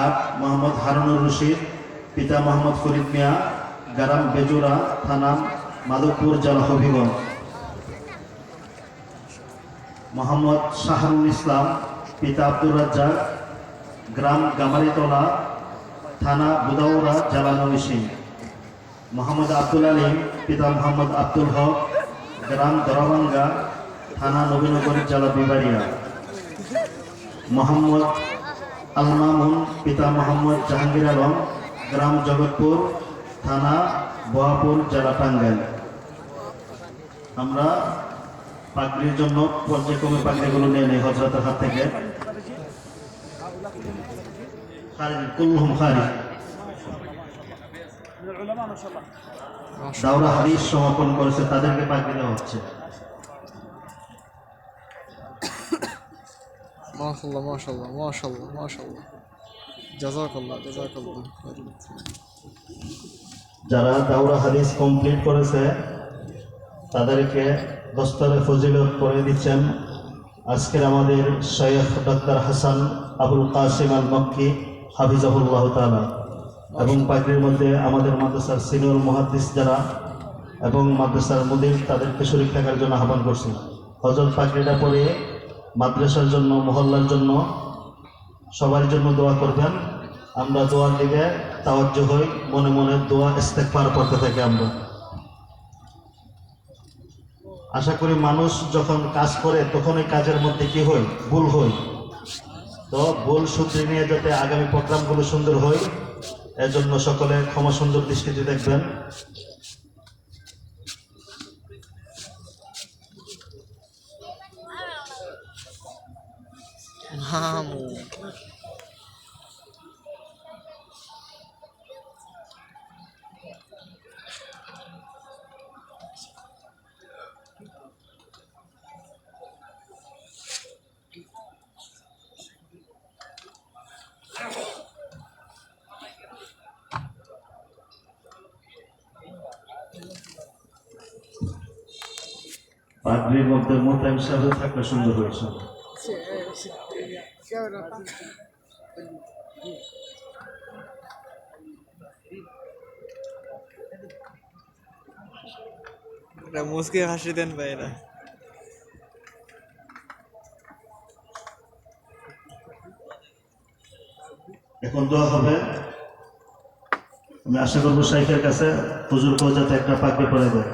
আট মোহাম্মদ হারুনুর রশিদ, পিতা মোহাম্মদ ফরিদ মিয়া, গ্রাম বেজুরা থানা মাধবপুর, জেলা হবিগঞ্জ। মোহাম্মদ শাহরুল ইসলাম, পিতা আব্দুর রাজ্জাক, গ্রাম গামারিতলা থানা বুদাউরা জেলা নবিসিং মোহাম্মদ আব্দুল আলিম, পিতা মোহাম্মদ আব্দুল হক, গ্রাম দরাবাঙ্গা থানা নবীনগর, জেলা বিবাড়িয়া। মোহাম্মদ আল মামুন পিতা মোহাম্মদ জাহাঙ্গীর আলম, গ্রাম জগৎপুর, থানা বহাপুর জেলা টাঙ্গাইল। আমরা পাগড়ির জন্য পর্যায়ক্রমে পাগড়িগুলো নিয়ে নিই হজরতের হাত থেকে। কুল্লুম হাদিস সমাপন করেছে, তাদেরকে পাগড়ি দেওয়া হচ্ছে। মাশাল্লাহ মাশাল্লাহ মাশাল্লাহ মাশাল্লাহ জাজাকাল্লাহ জাজাকাল্লাহ যারা দাওরা হাদিস কমপ্লিট করেছে তাদেরকে দস্তরে ফজিলত করে দিচ্ছেন। আজকের আমাদের সৈয়দ ডক্টর হাসান আবুল কাসিম আল মক্কি হাফিজাহুল্লাহ তালা এবং পাখির মধ্যে আমাদের মাদ্রাসার সিনিয়র মহাদিস যারা এবং মাদ্রাসার মুদির তাদেরকে শরীর থাকার জন্য আহ্বান করছি। হজরত পাখিটা পরে মাদ্রাসার জন্য, মহল্লার জন্য সবার জন্য দোয়া করবেন। আমরা দোয়ার দিকে তাওয়াজ্য হই, মনে মনে দোয়া ইস্তেকবার করতে থাকি আমরা। আশা করি মানুষ যখন কাজ করে, তখন ওই কাজের মধ্যে কি হয়? ভুল হয়। তো ভুল সূত্রে নিয়ে যাতে আগামী প্রোগ্রামগুলো সুন্দর হয় এর জন্য সকলে ক্ষমা সুন্দর দৃষ্টিতে দেখবেন। মামু পাগড়ির মধ্যে মোতায়েন হিসাবে থাকলে সুন্দর হয়েছে। মুসকে হাসি দেন ভাইরা। এখন দোয়া হবে আমি আশা করব শাইখের কাছে হুজুর কেউ যাতে একটা পাগড়ি পরে দেয়